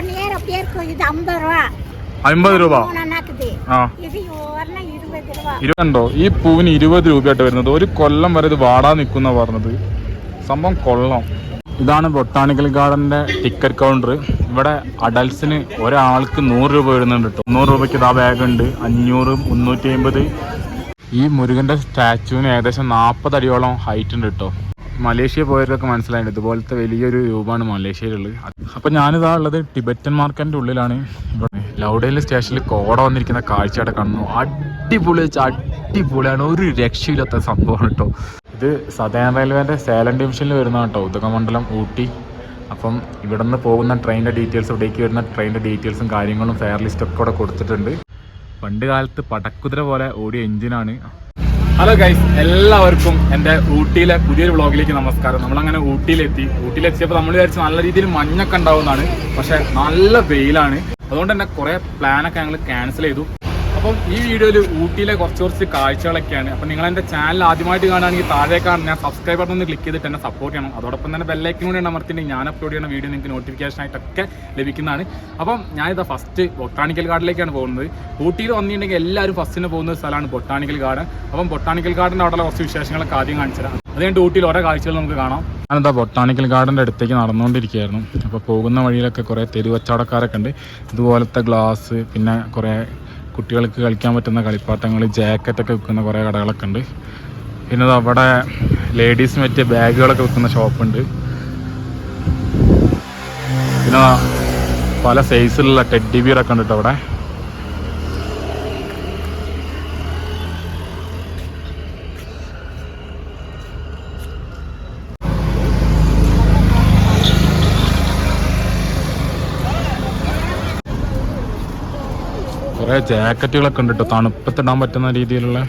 ஒன்னு ஏற பேருக்கு இது ஐம்பது ரூபா അമ്പത് രൂപ மூணாக்குது ആ இது ஒன்னு இருபது ரூபா ഇരുപതുണ്ടോ ഈ പൂവിന് ഇരുപത് രൂപയായിട്ട് വരുന്നത് ഒരു കൊല്ലം വരെ ഇത് വാടാൻ നിൽക്കുന്ന പറഞ്ഞത് സംഭവം കൊള്ളാം ഇതാണ് ബൊട്ടാണിക്കൽ ഗാർഡന്റെ ടിക്കറ്റ് കൗണ്ടർ ഇവിടെ അഡൽസിന് ഒരാൾക്ക് നൂറ് രൂപ വരുന്നുണ്ട് കേട്ടോ നൂറ് രൂപയ്ക്ക് ഇതാ ബാഗ് ഉണ്ട് അഞ്ഞൂറ് മുന്നൂറ്റി അമ്പത് ഈ മുരുകന്റെ സ്റ്റാച്ചുവിന് ഏകദേശം നാൽപ്പത് അടിയോളം ഹൈറ്റ് ഉണ്ട് കേട്ടോ മലേഷ്യ പോയവരൊക്കെ മനസ്സിലായിട്ടുണ്ട്. ഇതുപോലത്തെ വലിയൊരു രൂപമാണ് മലേഷ്യയിലുള്ളത്. അപ്പൊ ഞാനിതാ ഉള്ളത് ടിബറ്റൻ മാർക്കറ്റിന്റെ ഉള്ളിലാണ്. ലൗഡേൽ സ്റ്റേഷനിൽ കോട വന്നിരിക്കുന്ന കാഴ്ചയുടെ കാണുന്നു. അടിപൊളി അടിപൊളിയാണ്. ഒരു രക്ഷയില്ലാത്ത സംഭവമാണ് കേട്ടോ. ഇത് സദേൺ റെയിൽവേന്റെ സേലം ഡിവിഷനിൽ വരുന്ന കേട്ടോ. ഉദകമണ്ഡലം ഊട്ടി. അപ്പം ഇവിടെ നിന്ന് പോകുന്ന ട്രെയിനിന്റെ ഡീറ്റെയിൽസ് ഇവിടേക്ക് വരുന്ന ട്രെയിനിന്റെ ഡീറ്റെയിൽസും കാര്യങ്ങളും ഫെയർ ലിസ്റ്റൊക്കെ ഇവിടെ കൊടുത്തിട്ടുണ്ട്. പണ്ട് കാലത്ത് പടക്കുതിര പോലെ ഓടിയ എഞ്ചിനാണ്. ഹലോ ഗൈസ് എല്ലാവർക്കും എന്റെ ഊട്ടിയിലെ പുതിയൊരു വ്ളോഗിലേക്ക് നമസ്കാരം. നമ്മളങ്ങനെ ഊട്ടിയിലെത്തി. ഊട്ടിയിലെത്തിയപ്പോൾ നമ്മൾ വിചാരിച്ച് നല്ല രീതിയിൽ മഞ്ഞൊക്കെ ഉണ്ടാവുന്നതാണ് പക്ഷെ നല്ല വെയിലാണ്. അതുകൊണ്ട് തന്നെ കുറേ പ്ലാനൊക്കെ ഞങ്ങൾ ക്യാൻസൽ ചെയ്തു. അപ്പം ഈ വീഡിയോയിൽ ഊട്ടിയിലെ കുറച്ച് കുറച്ച് കാഴ്ചകളൊക്കെയാണ്. അപ്പം നിങ്ങൾ എന്റെ ചാനൽ ആദ്യമായിട്ട് കാണുകയാണെങ്കിൽ താഴേക്കാണ് ഞാൻ സബ്സ്ക്രൈബ് ബട്ടൺ ഒന്ന് ക്ലിക്ക് ചെയ്തിട്ട് എന്നെ സപ്പോർട്ട് ചെയ്യണം. അതോടൊപ്പം തന്നെ ബെല്ലൈക്കൻ കൂടി അമർത്തിന്റെ ഞാൻ അപ്ലോഡ് ചെയ്യുന്ന വീഡിയോ നിങ്ങൾക്ക് നോട്ടിഫിക്കേഷൻ ആയിട്ടൊക്കെ ലഭിക്കുന്നതാണ്. അപ്പം ഞാനിതാ ഫസ്റ്റ് ബൊട്ടാണിക്കൽ ഗാർഡിലേക്കാണ് പോകുന്നത്. ഊട്ടിയിൽ വന്നിട്ടുണ്ടെങ്കിൽ എല്ലാവരും ഫസ്റ്റിന് പോകുന്ന സ്ഥലമാണ് ബൊട്ടാണിക്കൽ ഗാർഡൻ അപ്പം ബൊട്ടാണിക്കൽ ഗാർഡന്റെ അവിടെയുള്ള കുറച്ച് വിശേഷങ്ങളൊക്കെ ആദ്യം കാണിച്ചു തരാം. അത് ഊട്ടിയിൽ ഓരോ കാഴ്ചകൾ നമുക്ക് കാണാം. ഞാനെന്താ ബൊട്ടാണിക്കൽ ഗാർഡന്റെ അടുത്തേക്ക് നടന്നുകൊണ്ടിരിക്കുകയായിരുന്നു. അപ്പോൾ പോകുന്ന വഴിയിലൊക്കെ കുറേ തെരുവച്ചവടക്കാരൊക്കെ ഉണ്ട്. ഇതുപോലത്തെ ഗ്ലാസ് പിന്നെ കുറേ കുട്ടികൾക്ക് കളിക്കാൻ പറ്റുന്ന കളിപ്പാട്ടങ്ങൾ ജാക്കറ്റൊക്കെ വിൽക്കുന്ന കുറേ കടകളൊക്കെ ഉണ്ട്. പിന്നെ അവിടെ ലേഡീസ് മറ്റേ ബാഗുകളൊക്കെ വിൽക്കുന്ന ഷോപ്പുണ്ട് പിന്നെ പല സൈസിലുള്ള ടെഡി ബിയറൊക്കെ ഉണ്ട് കേട്ടോ അവിടെ. കുറേ ജാക്കറ്റുകളൊക്കെ ഉണ്ട് കേട്ടോ തണുപ്പത്തിടാൻ പറ്റുന്ന രീതിയിലുള്ള.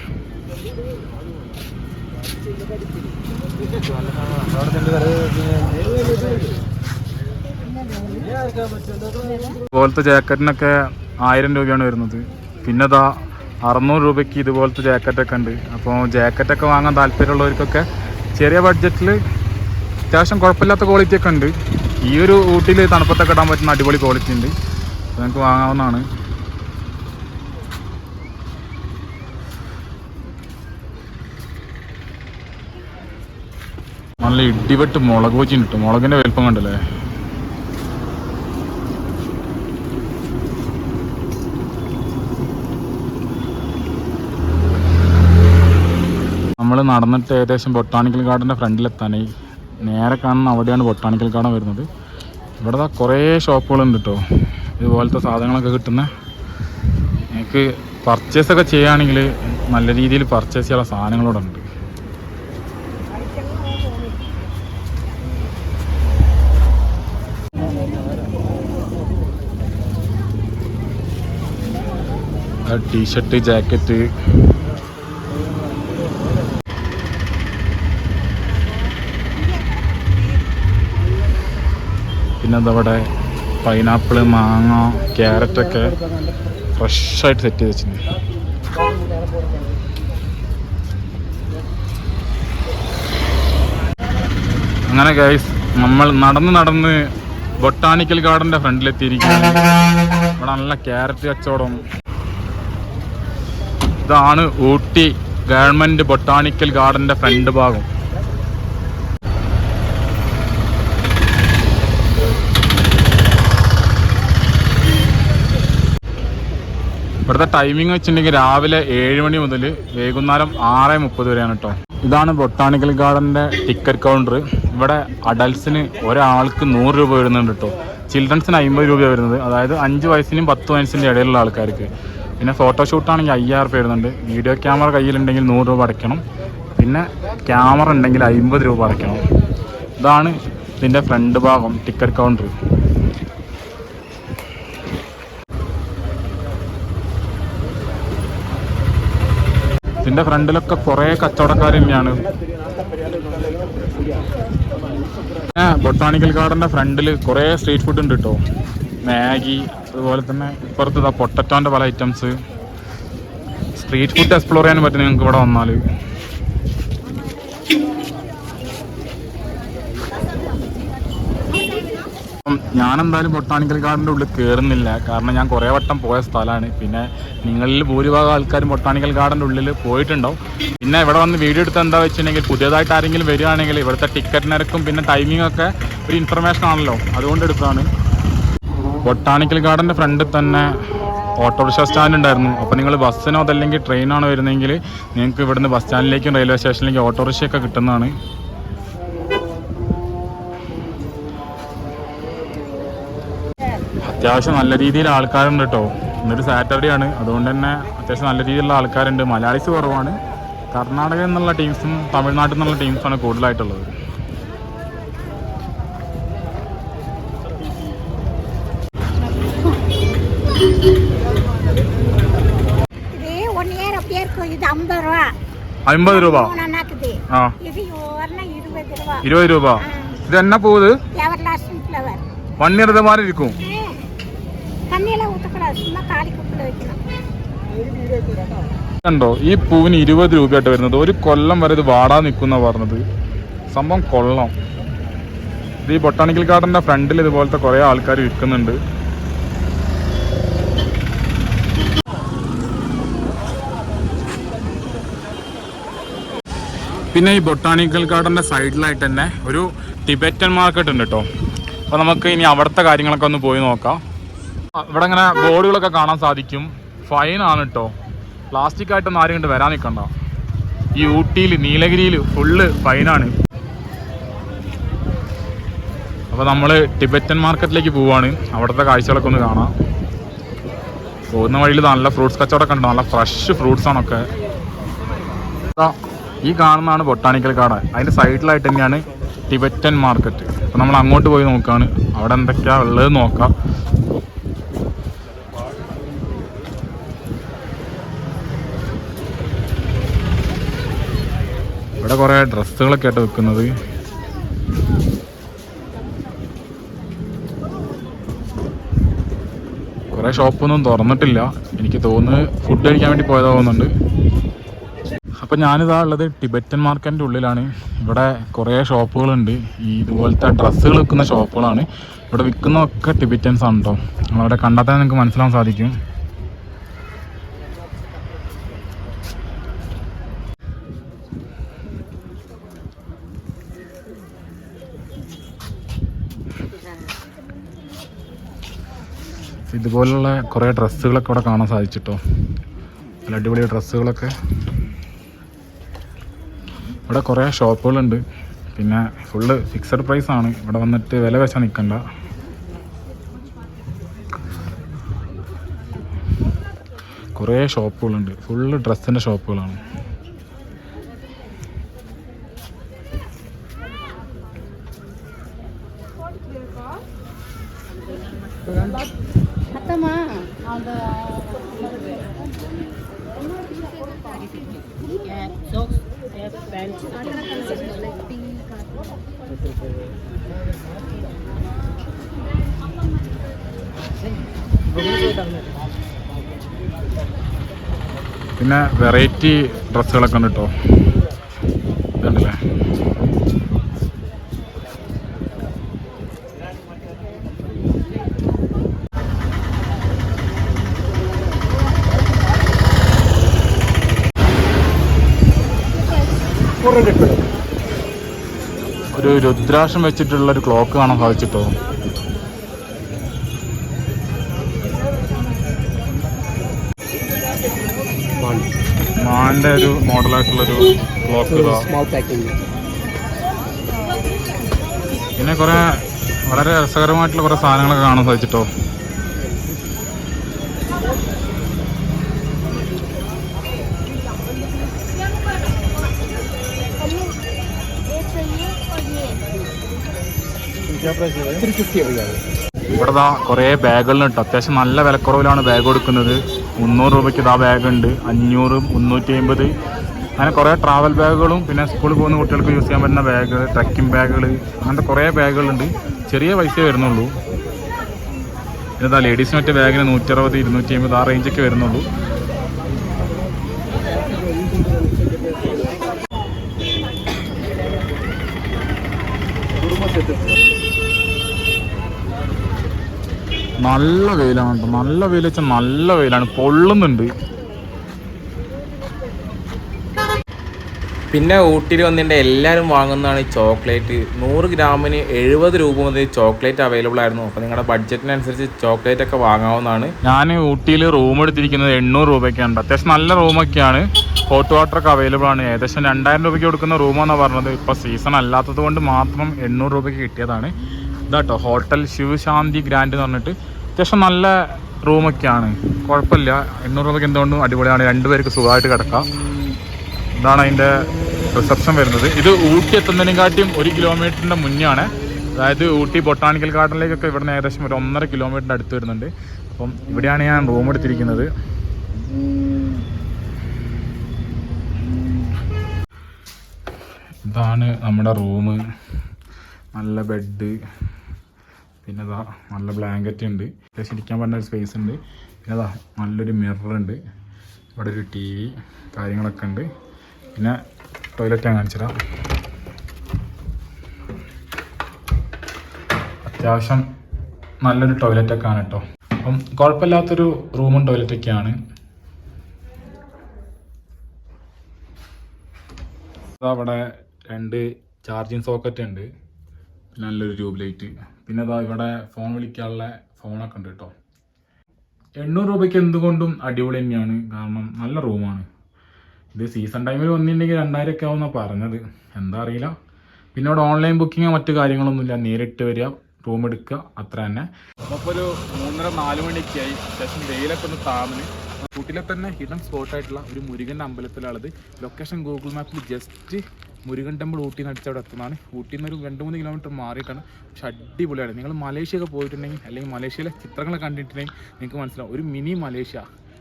ഇതുപോലത്തെ ജാക്കറ്റിനൊക്കെ ആയിരം രൂപയാണ് വരുന്നത്. പിന്നെ അതാ അറുന്നൂറ് രൂപയ്ക്ക് ഇതുപോലത്തെ ജാക്കറ്റൊക്കെ ഉണ്ട്. അപ്പോൾ ജാക്കറ്റൊക്കെ വാങ്ങാൻ താല്പര്യമുള്ളവർക്കൊക്കെ ചെറിയ ബഡ്ജറ്റിൽ അത്യാവശ്യം കുഴപ്പമില്ലാത്ത ക്വാളിറ്റി ഒക്കെ ഉണ്ട്. ഈ ഒരു ഊട്ടിയിൽ തണുപ്പത്തൊക്കെ ഇടാൻ പറ്റുന്ന അടിപൊളി ക്വാളിറ്റി ഉണ്ട്. നിങ്ങൾക്ക് വാങ്ങാവുന്നതാണ്. നല്ല ഇടിവെട്ട് മുളക് വെച്ചിന് കിട്ടും മുളകിന്റെ വലിപ്പം കണ്ടല്ലേ? നമ്മൾ നടന്നിട്ട് ഏകദേശം ബൊട്ടാണിക്കൽ ഗാർഡന്റെ ഫ്രണ്ടിലെത്താനായി. നേരെ കാണുന്ന അവിടെയാണ് ബൊട്ടാണിക്കൽ ഗാർഡൻ വരുന്നത്. ഇവിടെ കുറേ ഷോപ്പുകളുണ്ട് കേട്ടോ ഇതുപോലത്തെ സാധനങ്ങളൊക്കെ കിട്ടുന്ന. എനിക്ക് പർച്ചേസ് ഒക്കെ ചെയ്യുകയാണെങ്കിൽ നല്ല രീതിയിൽ പർച്ചേസ് ചെയ്യാനുള്ള സാധനങ്ങളോടെ ടീഷർട്ട് ജാക്കറ്റ്. പിന്നെ അതവിടെ പൈനാപ്പിൾ മാങ്ങ ക്യാരറ്റൊക്കെ ഫ്രഷായിട്ട് സെറ്റ് ചെയ്ത് വെച്ചിട്ടുണ്ട്. അങ്ങനെ ഗൈസ് നമ്മൾ നടന്ന് നടന്ന് ബൊട്ടാണിക്കൽ ഗാർഡന്റെ ഫ്രണ്ടിലെത്തിയിരിക്കുകയാണ്. ഇവിടെ നല്ല ക്യാരറ്റ് കച്ചവടം. ഇതാണ് ഊട്ടി ഗവൺമെന്റ് ബൊട്ടാണിക്കൽ ഗാർഡന്റെ ഫ്രണ്ട് ഭാഗം. ഇവിടുത്തെ ടൈമിംഗ് വെച്ചിട്ടുണ്ടെങ്കിൽ രാവിലെ ഏഴ് മണി മുതൽ വൈകുന്നേരം ആറ് മുപ്പത് വരെയാണ് കേട്ടോ ഇതാണ് ബൊട്ടാണിക്കൽ ഗാർഡന്റെ ടിക്കറ്റ് കൗണ്ടർ ഇവിടെ അഡൽസിന് ഒരാൾക്ക് നൂറ് രൂപ വരുന്നുണ്ട് കേട്ടോ ചിൽഡ്രൻസിന് അമ്പത് രൂപയാണ് വരുന്നത്. അതായത് അഞ്ച് വയസ്സിനും പത്ത് വയസ്സിന്റെ ഇടയിലുള്ള ആൾക്കാർക്ക്. പിന്നെ ഫോട്ടോഷൂട്ട് ആണെങ്കിൽ അയ്യായിരം രൂപ വരുന്നുണ്ട്. വീഡിയോ ക്യാമറ കയ്യിലുണ്ടെങ്കിൽ നൂറ് രൂപ അടയ്ക്കണം. പിന്നെ ക്യാമറ ഉണ്ടെങ്കിൽ അമ്പത് രൂപ അടയ്ക്കണം. ഇതാണ് ഇതിന്റെ ഫ്രണ്ട് ഭാഗം ടിക്കറ്റ് കൗണ്ടർ ഇതിന്റെ ഫ്രണ്ടിലൊക്കെ കുറേ കച്ചവടക്കാർ തന്നെയാണ്. ബൊട്ടാണിക്കൽ ഗാർഡന്റെ ഫ്രണ്ടിൽ കുറേ സ്ട്രീറ്റ് ഫുഡ് ഉണ്ട് കേട്ടോ മാഗി അതുപോലെ തന്നെ ഇപ്പുറത്ത് ഇതാ പൊട്ടറ്റോന്റെ പല ഐറ്റംസ് സ്ട്രീറ്റ് ഫുഡ് എക്സ്പ്ലോർ ചെയ്യാൻ പറ്റും നിങ്ങൾക്ക് ഇവിടെ വന്നാൽ ഞാനെന്തായാലും ബൊട്ടാണിക്കൽ ഗാർഡന്റെ ഉള്ളിൽ കയറുന്നില്ല കാരണം ഞാൻ കുറേ വട്ടം പോയ സ്ഥലമാണ്. പിന്നെ നിങ്ങളിൽ ഭൂരിഭാഗം ആൾക്കാരും ബൊട്ടാണിക്കൽ ഗാർഡന്റെ ഉള്ളിൽ പോയിട്ടുണ്ടാവും. പിന്നെ ഇവിടെ വന്ന് വീഡിയോ എടുത്ത് എന്താ വെച്ചിട്ടുണ്ടെങ്കിൽ പുതിയതായിട്ട് ആരെങ്കിലും വരികയാണെങ്കിൽ ഇവിടുത്തെ ടിക്കറ്റ് നിരക്കും പിന്നെ ടൈമിംഗ് ഒക്കെ ഒരു ഇൻഫർമേഷൻ ആണല്ലോ. അതുകൊണ്ട് എടുക്കുകയാണ് ബൊട്ടാണിക്കൽ ഗാർഡന്റെ ഫ്രണ്ടിൽ തന്നെ ഓട്ടോറിക്ഷ സ്റ്റാൻഡ് ഉണ്ടായിരുന്നു. അപ്പോൾ നിങ്ങൾ ബസ്സിനോ അതല്ലെങ്കിൽ ട്രെയിനാണോ വരുന്നതെങ്കിൽ നിങ്ങൾക്ക് ഇവിടുന്ന് ബസ് സ്റ്റാൻഡിലേക്കും റെയിൽവേ സ്റ്റേഷനിലേക്കും ഓട്ടോറിക്ഷയൊക്കെ കിട്ടുന്നതാണ്. അത്യാവശ്യം നല്ല രീതിയിൽ ആൾക്കാരുണ്ട് കേട്ടോ ഇന്നൊരു സാറ്റർഡേ ആണ്. അതുകൊണ്ട് തന്നെ അത്യാവശ്യം നല്ല രീതിയിലുള്ള ആൾക്കാരുണ്ട്. മലയാളീസ് കുറവാണ്. കർണാടക എന്നുള്ള ടീംസും തമിഴ്നാട്ടിൽ നിന്നുള്ള ടീംസാണ് കൂടുതലായിട്ടുള്ളത്. ഇത് എന്നാ പോകുന്നത് everlasting flower one year ഇതേമാതിരി ഇരിക്കും தண்ணியெல்லாம் ஊற்றக்கூடாது சும்மா காலி குப்பில் வைக்கணும் കണ്ടോ ഈ പൂവിന് ഇരുപത് രൂപയായിട്ട് വരുന്നത് ഒരു കൊല്ലം വരെ ഇത് വാടാ നിൽക്കുന്ന പറഞ്ഞത് സംഭവം കൊള്ളം ഇത് ഈ ബൊട്ടാണിക്കൽ ഗാർഡന്റെ ഫ്രണ്ടിൽ ഇതുപോലത്തെ കുറേ ആൾക്കാർ വിൽക്കുന്നുണ്ട് പിന്നെ ഈ ബൊട്ടാണിക്കൽ ഗാർഡന്റെ സൈഡിലായിട്ട് തന്നെ ഒരു ടിബറ്റൻ മാർക്കറ്റ് ഉണ്ട് കേട്ടോ അപ്പോൾ നമുക്ക് ഇനി അവിടുത്തെ കാര്യങ്ങളൊക്കെ ഒന്ന് പോയി നോക്കാം. ഇവിടെ ഇങ്ങനെ ബോർഡുകളൊക്കെ കാണാൻ സാധിക്കും. ഫൈൻ ആണ് കേട്ടോ പ്ലാസ്റ്റിക് ആയിട്ടൊന്നും ആരും കണ്ട് വരാൻ നിൽക്കണ്ട ഈ ഊട്ടിയിൽ നീലഗിരിയിൽ ഫുള്ള് ഫൈനാണ് അപ്പോൾ നമ്മൾ ടിബറ്റൻ മാർക്കറ്റിലേക്ക് പോവാണ്. അവിടുത്തെ കാഴ്ചകളൊക്കെ ഒന്ന് കാണാം. പോകുന്ന വഴിയിൽ നല്ല ഫ്രൂട്ട്സ് കച്ചവടമൊക്കെ ഉണ്ട്. നല്ല ഫ്രഷ് ഫ്രൂട്ട്സ് ആണൊക്കെ. ദാ, ഈ കാണുന്നതാണ് ബൊട്ടാണിക്കൽ ഗാർഡൻ അതിന്റെ സൈഡിലായിട്ട് തന്നെയാണ് ടിബറ്റൻ മാർക്കറ്റ്. അപ്പോൾ നമ്മൾ അങ്ങോട്ട് പോയി നോക്കുകയാണ് അവിടെ എന്തൊക്കെയാണ് ഉള്ളത് നോക്കാം. ഇവിടെ കുറേ ഡ്രസ്സുകളൊക്കെ ആയിട്ട് വെക്കുന്നത് കുറേ ഷോപ്പൊന്നും തുറന്നിട്ടില്ല. എനിക്ക് തോന്നുന്നു ഫുഡ് കഴിക്കാൻ വേണ്ടി പോയതാവുന്നുണ്ട്. അപ്പം ഞാനിതാ ഉള്ളത് ടിബറ്റൻ മാർക്കറ്റിന്റെ ഉള്ളിലാണ്. ഇവിടെ കുറേ ഷോപ്പുകളുണ്ട്. ഈ ഇതുപോലത്തെ ഡ്രസ്സുകൾ വിൽക്കുന്ന ഷോപ്പുകളാണ്. ഇവിടെ വിൽക്കുന്നതൊക്കെ ടിബറ്റൻസ് ആണ് കേട്ടോ നമ്മളവിടെ കണ്ടാൽ തന്നെ നിങ്ങൾക്ക് മനസ്സിലാവാൻ സാധിക്കും. ഇതുപോലുള്ള കുറേ ഡ്രസ്സുകളൊക്കെ ഇവിടെ കാണാൻ സാധിച്ചിട്ടോ. നല്ല അടിപൊളി ഡ്രസ്സുകളൊക്കെ. ഇവിടെ കുറേ ഷോപ്പുകളുണ്ട്. പിന്നെ ഫുള്ള് ഫിക്സഡ് പ്രൈസ് ആണ്. ഇവിടെ വന്നിട്ട് വില വെച്ചാൽ നിൽക്കണ്ട കുറേ ഷോപ്പുകളുണ്ട്. ഫുള്ള് ഡ്രസ്സിന്റെ ഷോപ്പുകളാണ്. പിന്നെ വെറൈറ്റി ഡ്രസ്സുകളൊക്കെ ഉണ്ട് കേട്ടോ രുദ്രാക്ഷം വെച്ചിട്ടുള്ള ഒരു ക്ലോക്ക് കാണാൻ സാധിച്ചിട്ടോ? മാന്റെ ഒരു മോഡലായിട്ടുള്ളൊരു ക്ലോക്ക്. പിന്നെ കുറെ വളരെ രസകരമായിട്ടുള്ള കുറെ സാധനങ്ങളൊക്കെ കാണാൻ സാധിച്ചിട്ടോ? ഇവിടെ ദാ കുറേ ബാഗുകളുണ്ട്. അത്യാവശ്യം നല്ല വിലക്കുറവിലാണ് ബാഗ് കൊടുക്കുന്നത്. മുന്നൂറ് രൂപയ്ക്ക് ഇതാ ബാഗുണ്ട്. അഞ്ഞൂറ് മുന്നൂറ്റി അമ്പത് അങ്ങനെ കുറേ ട്രാവൽ ബാഗുകളും പിന്നെ സ്കൂളിൽ പോകുന്ന കുട്ടികൾക്ക് യൂസ് ചെയ്യാൻ പറ്റുന്ന ബാഗുകൾ ട്രക്കിംഗ് ബാഗുകൾ അങ്ങനത്തെ കുറേ ബാഗുകളുണ്ട് ചെറിയ പൈസ വരുന്നുള്ളൂ. ഇതാ ലേഡീസിന് മറ്റേ ബാഗിന് നൂറ്ററുപത് ഇരുന്നൂറ്റി അമ്പത് ആ റേഞ്ചൊക്കെ വരുന്നുള്ളൂ. നല്ല വെയിലാണ് കേട്ടോ നല്ല വെയിൽ വെച്ചാൽ നല്ല വെയിലാണ്. പൊള്ളുന്നുണ്ട്. പിന്നെ ഊട്ടിയിൽ വന്നിട്ട് എല്ലാവരും വാങ്ങുന്നതാണ് ഈ ചോക്ലേറ്റ്. നൂറ് ഗ്രാമിന് എഴുപത് രൂപ മുതൽ ചോക്ലേറ്റ് അവൈലബിൾ ആയിരുന്നു. അപ്പോൾ നിങ്ങളുടെ ബഡ്ജറ്റിനനുസരിച്ച് ചോക്ലേറ്റ് ഒക്കെ വാങ്ങാവുന്നതാണ്. ഞാൻ ഊട്ടിയിൽ റൂം എടുത്തിരിക്കുന്നത് എണ്ണൂറ് രൂപയ്ക്കാണ് അത്യാവശ്യം നല്ല റൂമൊക്കെയാണ് ഹോട്ട് വാട്ടർ ഒക്കെ അവൈലബിൾ ആണ്. ഏകദേശം രണ്ടായിരം രൂപയ്ക്ക് കൊടുക്കുന്ന റൂമാണെന്ന് പറഞ്ഞത്. ഇപ്പോൾ സീസൺ അല്ലാത്തത് കൊണ്ട് മാത്രം എണ്ണൂറ് രൂപയ്ക്ക് കിട്ടിയതാണ്. ഇതാട്ടോ ഹോട്ടൽ ശിവശാന്തി ഗ്രാൻഡ് എന്ന് പറഞ്ഞിട്ട് അത്യാവശ്യം നല്ല റൂമൊക്കെയാണ് കുഴപ്പമില്ല. എണ്ണൂറ് രൂപയ്ക്ക് എന്തുകൊണ്ടും അടിപൊളിയാണ്. രണ്ടുപേർക്ക് സുഖമായിട്ട് കിടക്കാം. ഇതാണ് അതിന്റെ റിസപ്ഷൻ വരുന്നത്. ഇത് ഊട്ടി എത്തുന്നതിനെക്കാട്ടിയും ഒരു കിലോമീറ്ററിന്റെ മുന്നെയാണ്. അതായത് ഊട്ടി ബൊട്ടാണിക്കൽ ഗാർഡനിലേക്കൊക്കെ ഇവിടുന്ന് ഏകദേശം ഒരു ഒന്നര കിലോമീറ്ററിന്റെ അടുത്ത് വരുന്നുണ്ട്. അപ്പം ഇവിടെയാണ് ഞാൻ റൂം എടുത്തിരിക്കുന്നത്. ഇതാണ് നമ്മുടെ റൂം നല്ല ബെഡ് പിന്നെ ഇതാ നല്ല ബ്ലാങ്കറ്റ് ഉണ്ട്. അത്യാവശ്യം ഇരിക്കാൻ പറ്റുന്ന ഒരു സ്പേസ് ഉണ്ട്. പിന്നെ ഇതാ നല്ലൊരു മിറർ ഉണ്ട്. ഇവിടെ ഒരു ടി വി കാര്യങ്ങളൊക്കെ ഉണ്ട്. പിന്നെ ടോയ്ലറ്റ് ഞാൻ കാണിച്ചുതരാം. അത്യാവശ്യം നല്ലൊരു ടോയ്ലറ്റൊക്കെ ആണ് കേട്ടോ. അപ്പം കുഴപ്പമില്ലാത്തൊരു റൂമും ടോയ്ലറ്റൊക്കെയാണ് അവിടെ രണ്ട് ചാർജിങ് സോക്കറ്റ് ഉണ്ട്. നല്ലൊരു ട്യൂബ് ലൈറ്റ് പിന്നെ അതാ ഇവിടെ ഫോൺ വിളിക്കാനുള്ള ഫോണൊക്കെ ഉണ്ട് കേട്ടോ. എണ്ണൂറ് രൂപയ്ക്ക് എന്തുകൊണ്ടും അടിപൊളി തന്നെയാണ്. കാരണം നല്ല റൂമാണ് ഇത് സീസൺ ടൈമിൽ വന്നിട്ടുണ്ടെങ്കിൽ രണ്ടായിരം ഒക്കെ ആവുമെന്നാണ് പറഞ്ഞത്. എന്താ അറിയില്ല. പിന്നെ അവിടെ ഓൺലൈൻ ബുക്കിങ്ങോ മറ്റു കാര്യങ്ങളൊന്നുമില്ല. നേരിട്ട് വരിക റൂം എടുക്കുക അത്ര തന്നെ. ഒരു മൂന്നര നാല് മണിക്കായി ശേഷം വെയിലൊക്കെ ഒന്ന് താമന് കൂട്ടിലെ തന്നെ ഹിഡൻ സ്പോട്ടായിട്ടുള്ള ഒരു മുരുകന്റെ അമ്പലത്തിലുള്ളത് ലൊക്കേഷൻ ഗൂഗിൾ മാപ്പിൽ ജസ്റ്റ് മുരുകൻ ടെമ്പിൾ ഊട്ടിന്ന് നിന്ന് അവിടെ എത്തുന്നതാണ് ഊട്ടിയിൽ നിന്ന് ഒരു രണ്ട് മൂന്ന് കിലോമീറ്റർ മാറിയിട്ടാണ്. പക്ഷെ അടിപൊളിയാണ്. നിങ്ങൾ മലേഷ്യയൊക്കെ പോയിട്ടുണ്ടെങ്കിൽ അല്ലെങ്കിൽ മലേഷ്യയിലെ ചിത്രങ്ങളെ കണ്ടിട്ടുണ്ടെങ്കിൽ നിങ്ങൾക്ക് മനസ്സിലാവും. ഒരു മിനി മലേഷ്യ.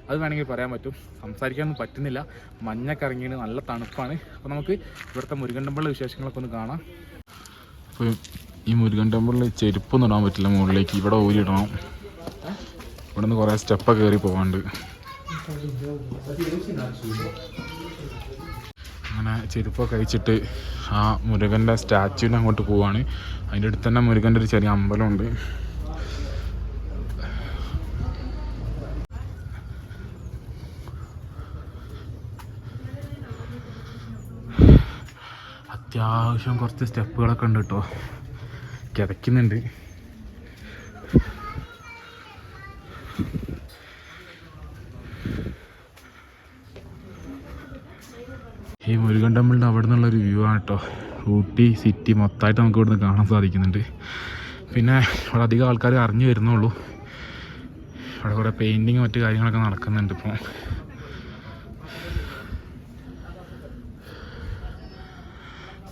അത് വേണമെങ്കിൽ പറയാൻ പറ്റും. സംസാരിക്കാനൊന്നും പറ്റുന്നില്ല. മഞ്ഞൊക്കെ ഇറങ്ങിയിട്ട് നല്ല തണുപ്പാണ്. അപ്പോൾ നമുക്ക് ഇവിടുത്തെ മുരുകൻ ടെമ്പിളിലെ വിശേഷങ്ങളൊക്കെ ഒന്ന് കാണാം. അപ്പോൾ ഈ മുരുകൻ ടെമ്പിളിൽ ചെരുപ്പൊന്നും ഇടാൻ പറ്റില്ല മുകളിലേക്ക്. ഇവിടെ ഊരിയിടണം ഇവിടെ നിന്ന് കുറേ സ്റ്റെപ്പൊക്കെ കയറി പോകാണ്ട് അങ്ങനെ ചെരുപ്പൊക്കെ അയച്ചിട്ട് ആ മുരുകന്റെ സ്റ്റാച്ചുവിനെ അങ്ങോട്ട് പോവാണ്. അതിന്റെ അടുത്ത് തന്നെ മുരുകന്റെ ഒരു ചെറിയ അമ്പലമുണ്ട്. അത്യാവശ്യം കുറച്ച് സ്റ്റെപ്പുകളൊക്കെ ഉണ്ട് കേട്ടോ. കിതയ്ക്കുന്നുണ്ട്. മുരുകൻ ടെമ്പിളിന്റെ അവിടെ നിന്നുള്ളൊരു വ്യൂ ആണ് കേട്ടോ ഊട്ടി സിറ്റി മൊത്തമായിട്ട് നമുക്ക് ഇവിടുന്ന് കാണാൻ സാധിക്കുന്നുണ്ട്. പിന്നെ ഇവിടെ അധികം ആൾക്കാർ അറിഞ്ഞു വരുന്നുള്ളൂ. അവിടെ കുറേ പെയിന്റിങ് മറ്റു കാര്യങ്ങളൊക്കെ നടക്കുന്നുണ്ട് ഇപ്പോൾ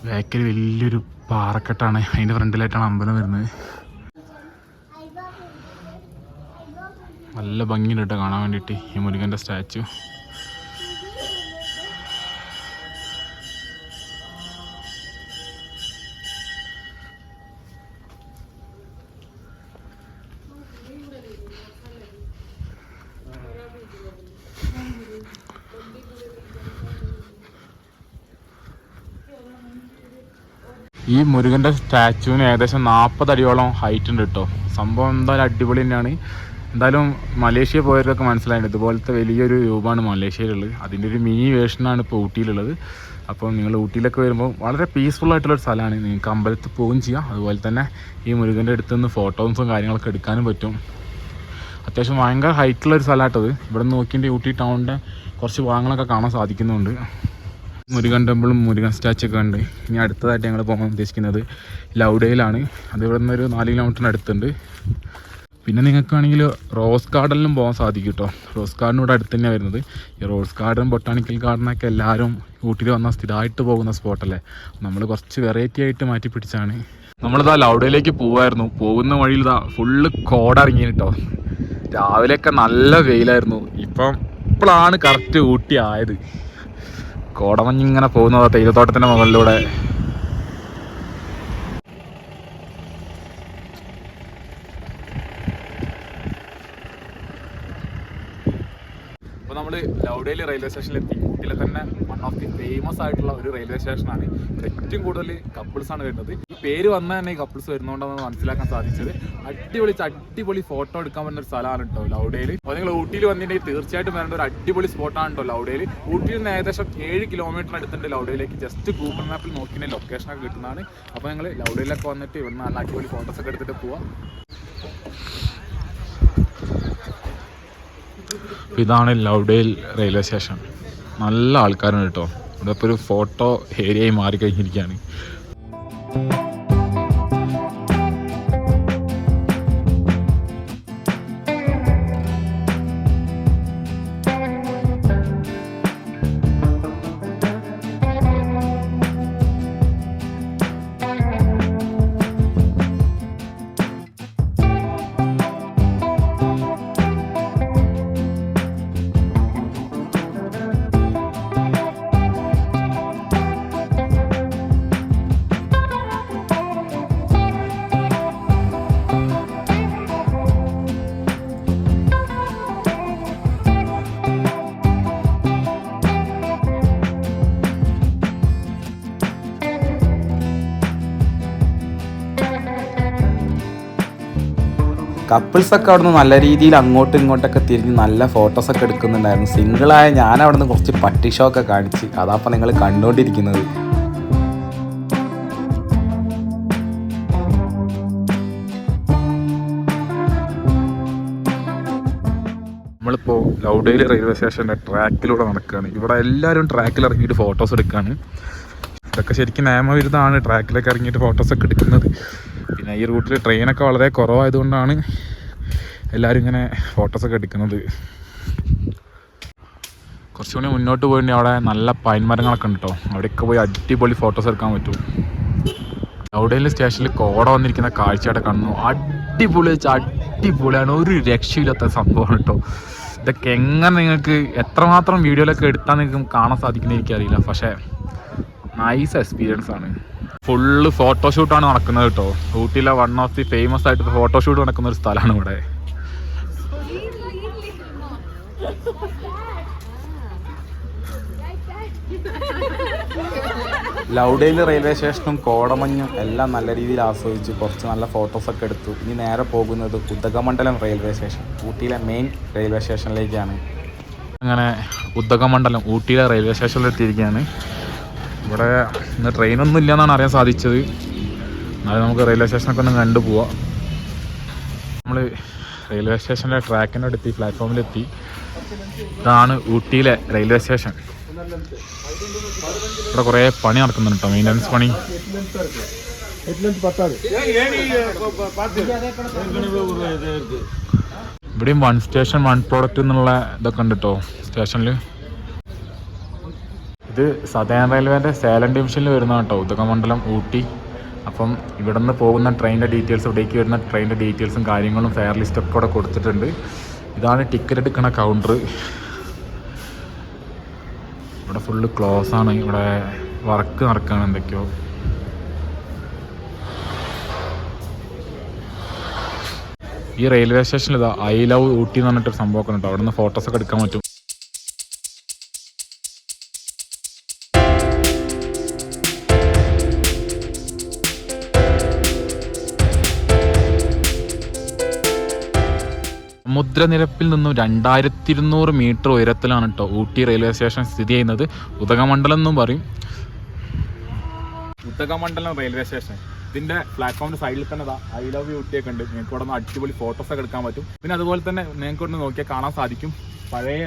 ബാക്കിൽ വലിയൊരു പാറക്കെട്ടാണ്. അതിന്റെ ഫ്രണ്ടിലായിട്ടാണ് അമ്പലം വരുന്നത്. നല്ല ഭംഗിയുണ്ട് കേട്ടോ കാണാൻ വേണ്ടിയിട്ട്. ഈ മുരുകന്റെ സ്റ്റാച്ചു മുരുകന്റെ സ്റ്റാച്ചുവിന് ഏകദേശം നാൽപ്പത് അടിയോളം ഹൈറ്റ് ഉണ്ട് കേട്ടോ സംഭവം എന്തായാലും അടിപൊളി തന്നെയാണ്. എന്തായാലും മലേഷ്യ പോയവരൊക്കെ മനസ്സിലായിട്ടുണ്ട്. ഇതുപോലത്തെ വലിയൊരു രൂപമാണ് മലേഷ്യയിലുള്ളത്. അതിന്റെ ഒരു മിനി വേഷനാണ് ഇപ്പോൾ ഊട്ടിയിലുള്ളത്. അപ്പോൾ നിങ്ങൾ ഊട്ടിയിലൊക്കെ വരുമ്പോൾ വളരെ പീസ്ഫുൾ ആയിട്ടുള്ളൊരു സ്ഥലമാണ്. നിങ്ങൾക്ക് അമ്പലത്തിൽ പോവുകയും ചെയ്യാം. അതുപോലെ തന്നെ ഈ മുരുകന്റെ അടുത്ത് നിന്ന് ഫോട്ടോസും കാര്യങ്ങളൊക്കെ എടുക്കാനും പറ്റും. അത്യാവശ്യം ഭയങ്കര ഹൈറ്റുള്ളൊരു സ്ഥലമായിട്ടത്. ഇവിടെ നിന്ന് നോക്കിയിട്ട് ഊട്ടി ടൗണിന്റെ കുറച്ച് ഭാഗങ്ങളൊക്കെ കാണാൻ സാധിക്കുന്നുണ്ട്. മുരുകൻ ടെമ്പിളും മുരുകൻ സ്റ്റാച്ചു ഒക്കെ ഉണ്ട് ഇനി അടുത്തതായിട്ട് ഞങ്ങൾ പോകാൻ ഉദ്ദേശിക്കുന്നത് ലൗഡയിലാണ്. അത് ഇവിടെ നിന്ന് ഒരു നാല് കിലോമീറ്ററിന് അടുത്തുണ്ട്. പിന്നെ നിങ്ങൾക്കാണെങ്കിൽ റോസ് ഗാർഡനിലും പോകാൻ സാധിക്കും കേട്ടോ റോസ് ഗാർഡൻ ഇവിടെ അടുത്ത് തന്നെയാണ് വരുന്നത്. ഈ റോസ് ഗാർഡൻ ബൊട്ടാണിക്കൽ ഗാർഡനൊക്കെ എല്ലാവരും ഊട്ടിയിൽ വന്നാൽ സ്ഥിരമായിട്ട് പോകുന്ന സ്പോട്ടല്ലേ നമ്മൾ കുറച്ച് വെറൈറ്റി ആയിട്ട് മാറ്റി പിടിച്ചാണ്. നമ്മളിതാ ലൗഡയിലേക്ക് പോവായിരുന്നു. പോകുന്ന വഴിയിൽ ഇതാ ഫുള്ള് കോടിറങ്ങി കേട്ടോ രാവിലെയൊക്കെ നല്ല വെയിലായിരുന്നു. ഇപ്പം ഇപ്പോഴാണ് കറക്റ്റ് ഊട്ടി ആയത്. കോടമഞ്ഞിങ്ങനെ പോകുന്നത് തേയിലത്തോട്ടത്തിന്റെ മുകളിലൂടെ. അപ്പോൾ റെയിൽവേ സ്റ്റേഷനിൽ എത്തി. ഊട്ടിയിലെ തന്നെ വൺ ഓഫ് ദി ഫേമസ് ആയിട്ടുള്ള ഒരു റെയിൽവേ സ്റ്റേഷനാണ് ഏറ്റവും കൂടുതൽ കപ്പിൾസ് ആണ് വരുന്നത്. ഈ പേര് വന്ന തന്നെ ഈ കപ്പിൾസ് വരുന്നതുകൊണ്ടാണ് മനസ്സിലാക്കാൻ സാധിച്ചത്. അടിപൊളി അടിപൊളി ഫോട്ടോ എടുക്കാൻ പറ്റുന്ന ഒരു സ്ഥലമാണ് കേട്ടോ ലൗഡയിൽ അപ്പോൾ നിങ്ങൾ ഊട്ടിയിൽ വന്നിട്ടുണ്ടെങ്കിൽ തീർച്ചയായിട്ടും വരേണ്ട ഒരു അടിപൊളി സ്പോട്ടാണ് കേട്ടോ ലൗഡയിൽ ഊട്ടിയിൽ നിന്ന് ഏകദേശം ഏഴ് കിലോമീറ്റർ അടുത്തുണ്ട് ലൗഡയിലേക്ക് ജസ്റ്റ് ഗൂഗിൾ മാപ്പിൽ നോക്കിയ ലൊക്കേഷനൊക്കെ കിട്ടുന്നതാണ്. അപ്പോൾ നിങ്ങൾ ലൗഡയിലൊക്കെ വന്നിട്ട് ഇവിടുന്ന് നല്ല അടിപൊളി ഫോട്ടോസൊക്കെ എടുത്തിട്ട് പോവാം. അപ്പോൾ ഇതാണ് ലൗഡേൽ റെയിൽവേ സ്റ്റേഷൻ. നല്ല ആൾക്കാരാണ് കേട്ടോ. ഇവിടെ ഇപ്പോൾ ഒരു ഫോട്ടോ ഏരിയയായി മാറിക്കഴിഞ്ഞിരിക്കുകയാണ്. കപ്പിൾസ് ഒക്കെ അവിടുന്ന് നല്ല രീതിയിൽ അങ്ങോട്ടും ഇങ്ങോട്ടൊക്കെ തിരിഞ്ഞ് നല്ല ഫോട്ടോസൊക്കെ എടുക്കുന്നുണ്ടായിരുന്നു. സിംഗിളായ ഞാൻ അവിടുന്ന് കുറച്ച് പട്ടി ഒക്കെ കാണിച്ച് അതാപ്പം നിങ്ങൾ കണ്ടുകൊണ്ടിരിക്കുന്നത് നമ്മളിപ്പോൾ ലൗഡേലി റെയിൽവേ സ്റ്റേഷന്റെ ട്രാക്കിലൂടെ നടക്കുകയാണ് ഇവിടെ എല്ലാവരും ട്രാക്കിൽ ഇറങ്ങിയിട്ട് ഫോട്ടോസ് എടുക്കുകയാണ് ഇതൊക്കെ ശരിക്കും നിയമവിരുദ്ധമാണ് ട്രാക്കിലൊക്കെ ഇറങ്ങിയിട്ട് ഫോട്ടോസൊക്കെ എടുക്കുന്നത്. പിന്നെ ഈ റൂട്ടിൽ ട്രെയിനൊക്കെ വളരെ കുറവായതുകൊണ്ടാണ് എല്ലാവരും ഇങ്ങനെ ഫോട്ടോസൊക്കെ എടുക്കുന്നത്. കുറച്ചുകൂടി മുന്നോട്ട് പോയിട്ട് അവിടെ നല്ല പൈൻ മരങ്ങളൊക്കെ ഉണ്ട് കേട്ടോ അവിടെയൊക്കെ പോയി അടിപൊളി ഫോട്ടോസ് എടുക്കാൻ പറ്റും. ലൗഡേൽ സ്റ്റേഷനിൽ കോട വന്നിരിക്കുന്ന കാഴ്ചയുടെ കണ്ണു അടിപൊളി വെച്ചാൽ അടിപൊളിയാണ്. ഒരു രക്ഷയില്ലാത്ത സംഭവമാണ് കേട്ടോ ഇതൊക്കെ എങ്ങനെ നിങ്ങൾക്ക് എത്രമാത്രം വീഡിയോയിലൊക്കെ എടുത്താൽ നിങ്ങൾക്ക് കാണാൻ സാധിക്കുന്ന എനിക്കറിയില്ല. പക്ഷേ നൈസ് എക്സ്പീരിയൻസ് ആണ്. ഫുള്ള് ഫോട്ടോഷൂട്ടാണ് നടക്കുന്നത് കേട്ടോ. ഊട്ടിയിലെ വൺ ഓഫ് ദി ഫേമസ് ആയിട്ടുള്ള ഫോട്ടോഷൂട്ട് നടക്കുന്ന ഒരു സ്ഥലമാണ് ഇവിടെ. ലൗഡേലി റെയിൽവേ സ്റ്റേഷനും കോടമഞ്ഞും എല്ലാം നല്ല രീതിയിൽ ആസ്വദിച്ച് കുറച്ച് നല്ല ഫോട്ടോസൊക്കെ എടുത്തു. ഇനി നേരെ പോകുന്നത് ഉദകമണ്ഡലം റെയിൽവേ സ്റ്റേഷൻ ഊട്ടിയിലെ മെയിൻ റെയിൽവേ സ്റ്റേഷനിലേക്കാണ്. അങ്ങനെ ഉദകമണ്ഡലം ഊട്ടിയിലെ റെയിൽവേ സ്റ്റേഷനിൽ എത്തിയിരിക്കുകയാണ്. ഇവിടെ ഇന്ന് ട്രെയിനൊന്നും ഇല്ലയെന്നാണ് അറിയാൻ സാധിച്ചത്. എന്നാലും നമുക്ക് റെയിൽവേ സ്റ്റേഷനൊക്കെ ഒന്ന് കണ്ടു പോവാം. നമ്മൾ റെയിൽവേ സ്റ്റേഷന്റെ ട്രാക്കിന്റെ അടുത്ത് പ്ലാറ്റ്ഫോമിലെത്തി ഇതാണ് ഊട്ടിയിലെ റെയിൽവേ സ്റ്റേഷൻ ഇവിടെ കുറേ പണി നടക്കുന്നുണ്ട് കേട്ടോ മെയിന്റനൻസ് പണി. ഇവിടെയും വൺ സ്റ്റേഷൻ വൺ പ്രോഡക്റ്റ് എന്നുള്ള ഇതൊക്കെ ഉണ്ട് കേട്ടോ സ്റ്റേഷനിൽ ഇത് സതേൺ റെയിൽവേന്റെ സേലം ഡിവിഷനിൽ വരുന്ന കേട്ടോ ഉദകമണ്ഡലം ഊട്ടി. അപ്പം ഇവിടെ നിന്ന് പോകുന്ന ട്രെയിനിന്റെ ഡീറ്റെയിൽസ് ഇവിടേക്ക് വരുന്ന ട്രെയിനിന്റെ ഡീറ്റെയിൽസും കാര്യങ്ങളും ഫെയർ ലിസ്റ്റൊക്കെ ഇവിടെ കൊടുത്തിട്ടുണ്ട്. ഇതാണ് ടിക്കറ്റ് എടുക്കുന്ന കൗണ്ടർ ഇവിടെ ഫുള്ള് ക്ലോസ് ആണ്. ഇവിടെ വർക്ക് നടക്കുകയാണ് എന്തൊക്കെയോ. ഈ റെയിൽവേ സ്റ്റേഷനിൽ ഇതാ ഐ ലവ് ഊട്ടി എന്ന് പറഞ്ഞിട്ടൊരു സംഭവമൊക്കെ ഉണ്ട് അവിടെ നിന്ന് ഫോട്ടോസൊക്കെ എടുക്കാൻ പറ്റും. സമുദ്രനിരപ്പിൽ നിന്നും രണ്ടായിരത്തി ഇരുന്നൂറ് മീറ്റർ ഉയരത്തിലാണ് കേട്ടോ ഊട്ടി റെയിൽവേ സ്റ്റേഷൻ സ്ഥിതി ചെയ്യുന്നത്. ഉദകമണ്ഡലം എന്നും പറയും. Udhagamandalam railway station. ഇതിന്റെ പ്ലാറ്റ്ഫോമിന്റെ സൈഡിൽ തന്നെ ഐ ലവ് യു ഊട്ടിയൊക്കെ ഉണ്ട്. നിങ്ങൾക്ക് ഇവിടെ നിന്ന് അടിപൊളി ഫോട്ടോസ് ഒക്കെ എടുക്കാൻ പറ്റും. പിന്നെ അതുപോലെ തന്നെ നിങ്ങൾക്ക് ഇവിടെ നോക്കിയാൽ കാണാൻ സാധിക്കും. പഴയ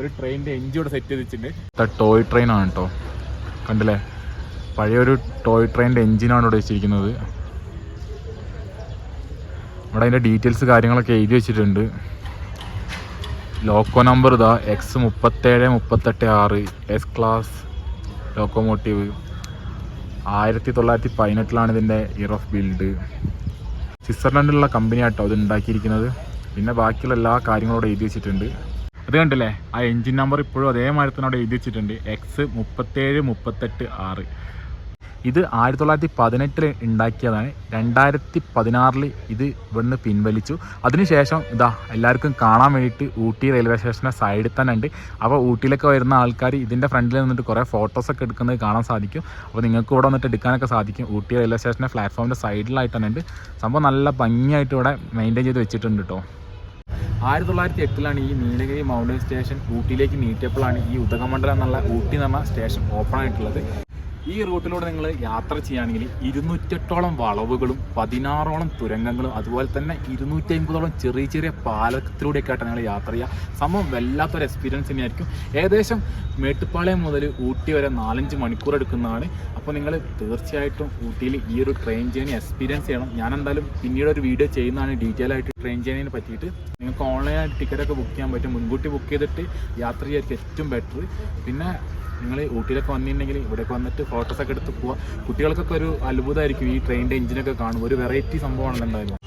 ഒരു ട്രെയിനിന്റെ എഞ്ചി ഇവിടെ സെറ്റ് ചെയ്തിട്ടുണ്ട്. വെച്ചിട്ടുണ്ട് ടോയ് ട്രെയിൻ ആണ് കേട്ടോ കണ്ടില്ലേ? പഴയ ഒരു ടോയ് ട്രെയിനിന്റെ എഞ്ചിനാണ് ഇവിടെ വെച്ചിരിക്കുന്നത്. ഇവിടെ അതിന്റെ ഡീറ്റെയിൽസ് കാര്യങ്ങളൊക്കെ എഴുതി വെച്ചിട്ടുണ്ട്. ലോക്കോ നമ്പർ ഇതാ എക്സ് മുപ്പത്തേഴ് മുപ്പത്തെട്ട് ആറ് എസ് ക്ലാസ് ലോക്കോമോട്ടീവ് ആയിരത്തി തൊള്ളായിരത്തി പതിനെട്ടിലാണ് ഇതിന്റെ ഇയർ ഓഫ് ബിൽഡ് സ്വിറ്റ്സർലൻഡിലുള്ള കമ്പനി ആട്ടോ ഇത് ഉണ്ടാക്കിയിരിക്കുന്നത്. പിന്നെ ബാക്കിയുള്ള എല്ലാ കാര്യങ്ങളും എഴുതി വെച്ചിട്ടുണ്ട്. അത് കണ്ടില്ലേ? ആ എൻജിൻ നമ്പർ ഇപ്പോഴും അതേമാതിരി തന്നെ അവിടെ എഴുതി വെച്ചിട്ടുണ്ട്. എക്സ് മുപ്പത്തേഴ് മുപ്പത്തെട്ട് ആറ്. ഇത് ആയിരത്തി തൊള്ളായിരത്തി പതിനെട്ടിൽ ഉണ്ടാക്കിയതാണ്. രണ്ടായിരത്തി പതിനാറിൽ ഇത് ഇവിടുന്ന് പിൻവലിച്ചു. അതിനുശേഷം ഇതാ എല്ലാവർക്കും കാണാൻ വേണ്ടിയിട്ട് ഊട്ടി റെയിൽവേ സ്റ്റേഷന്റെ സൈഡിൽ തന്നെ ഉണ്ട്. അപ്പോൾ ഊട്ടിയിലൊക്കെ വരുന്ന ആൾക്കാർ ഇതിന്റെ ഫ്രണ്ടിൽ നിന്നിട്ട് കുറേ ഫോട്ടോസൊക്കെ എടുക്കുന്നത് കാണാൻ സാധിക്കും. അപ്പോൾ നിങ്ങൾക്ക് ഇവിടെ വന്നിട്ട് എടുക്കാനൊക്കെ സാധിക്കും. ഊട്ടി റെയിൽവേ സ്റ്റേഷന്റെ പ്ലാറ്റ്ഫോമിന്റെ സൈഡിലായിട്ട് തന്നെ ഉണ്ട്. സംഭവം നല്ല ഭംഗിയായിട്ട് ഇവിടെ മെയിന്റെയിൻ ചെയ്ത് വെച്ചിട്ടുണ്ട് കേട്ടോ. ആയിരത്തി തൊള്ളായിരത്തി എട്ടിലാണ് ഈ നീലഗിരി മൗണ്ടൻ സ്റ്റേഷൻ ഊട്ടിയിലേക്ക് നീട്ടിയപ്പോഴാണ് ഈ ഉദകമണ്ഡലം എന്നുള്ള ഊട്ടി നമ്മ സ്റ്റേഷൻ ഓപ്പൺ ആയിട്ടുള്ളത്. ഈ റൂട്ടിലൂടെ നിങ്ങൾ യാത്ര ചെയ്യുകയാണെങ്കിൽ ഇരുന്നൂറ്റെട്ടോളം വളവുകളും പതിനാറോളം തുരങ്കങ്ങളും അതുപോലെ തന്നെ ഇരുന്നൂറ്റി അമ്പതോളം ചെറിയ ചെറിയ പാലത്തിലൂടെയൊക്കെയായിട്ട് നിങ്ങൾ യാത്ര ചെയ്യുക. സംഭവം വല്ലാത്തൊരു എക്സ്പീരിയൻസ് തന്നെയായിരിക്കും. ഏകദേശം മേട്ടുപ്പാളയം മുതൽ ഊട്ടി വരെ നാലഞ്ച് മണിക്കൂർ എടുക്കുന്നതാണ്. അപ്പോൾ നിങ്ങൾ തീർച്ചയായിട്ടും ഊട്ടിയിൽ ഈ ഒരു ട്രെയിൻ ജേണി എക്സ്പീരിയൻസ് ചെയ്യണം. ഞാൻ എന്തായാലും പിന്നീട് ഒരു വീഡിയോ ചെയ്യുന്നതാണ് ഡീറ്റെയിൽ ആയിട്ട് ട്രെയിൻ ജേണിനെ പറ്റിയിട്ട്. നിങ്ങൾക്ക് ഓൺലൈനായിട്ട് ടിക്കറ്റൊക്കെ ബുക്ക് ചെയ്യാൻ പറ്റും. മുൻകൂട്ടി ബുക്ക് ചെയ്തിട്ട് യാത്ര ചെയ്യാൻ ഏറ്റവും ബെറ്റർ പിന്നെ നിങ്ങൾ ഊട്ടിയിലൊക്കെ വന്നിട്ടുണ്ടെങ്കിൽ ഇവിടെയൊക്കെ വന്നിട്ട് ഫോട്ടോസൊക്കെ എടുത്ത് പോവുക കുട്ടികൾക്കൊക്കെ ഒരു അത്ഭുതമായിരിക്കും ഈ ട്രെയിനിന്റെ എഞ്ചിനൊക്കെ കാണും ഒരു വെറൈറ്റി സംഭവമാണ് എന്തായാലും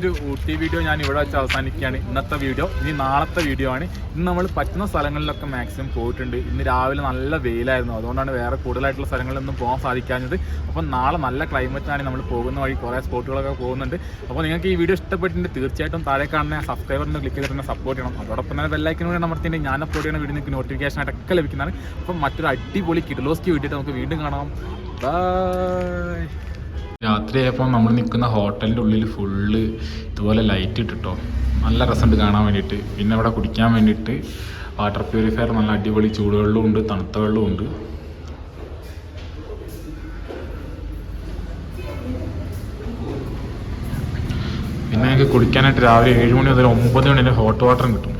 ഒരു ഊട്ടി വീഡിയോ ഞാൻ ഇവിടെ വെച്ച് അവസാനിക്കുകയാണ്. ഇന്നത്തെ വീഡിയോ ഇനി നാളത്തെ വീഡിയോ ആണ്. ഇന്ന് നമ്മൾ പറ്റുന്ന സ്ഥലങ്ങളിലൊക്കെ മാക്സിമം പോയിട്ടുണ്ട്. ഇന്ന് രാവിലെ നല്ല വെയിലായിരുന്നു. അതുകൊണ്ടാണ് വേറെ കൂടുതലായിട്ടുള്ള സ്ഥലങ്ങളിലൊന്നും പോകാൻ സാധിക്കാഞ്ഞത്. അപ്പം നാളെ നല്ല ക്ലൈമറ്റാണ് നമ്മൾ പോകുന്ന വഴി. കുറേ സ്പോട്ടുകളൊക്കെ പോകുന്നുണ്ട്. അപ്പോൾ നിങ്ങൾക്ക് ഈ വീഡിയോ ഇഷ്ടപ്പെട്ടിട്ടുണ്ട് തീർച്ചയായിട്ടും താഴെ കാണുന്ന സബ്സ്ക്രൈബറിന് ക്ലിക്ക് ചെയ്തിട്ട് സപ്പോർട്ട് ചെയ്യണം. അതോടൊപ്പം തന്നെ ബെല്ലൈക്കിന് കൂടെ അമർത്തിയിട്ട് ഞാൻ അപ്ലോഡ് ചെയ്യുന്ന വീഡിയോ നിങ്ങൾക്ക് നോട്ടിഫിക്കേഷൻ ആയിട്ടൊക്കെ ലഭിക്കുന്നതാണ്. അപ്പം മറ്റൊരു അടിപൊളി കിഡ്ലോസ്കി വീഡിയോ നമുക്ക് വീണ്ടും കാണാം. ബൈ രാത്രിയായപ്പോൾ നമ്മൾ നിൽക്കുന്ന ഹോട്ടലിന്റെ ഉള്ളിൽ ഫുള്ള് ഇതുപോലെ ലൈറ്റ് ഇട്ടിട്ടോ. നല്ല രസമുണ്ട് കാണാൻ വേണ്ടിയിട്ട്. പിന്നെ അവിടെ കുടിക്കാൻ വേണ്ടിയിട്ട് വാട്ടർ പ്യൂരിഫയർ നല്ല അടിപൊളി ചൂടുവെള്ളവും ഉണ്ട് തണുത്ത വെള്ളവും ഉണ്ട്. പിന്നെ ഞങ്ങൾക്ക് കുടിക്കാനായിട്ട് രാവിലെ ഏഴ് മണി മുതൽ ഒമ്പത് മണി വരെ ഹോട്ട് വാട്ടറും കിട്ടും.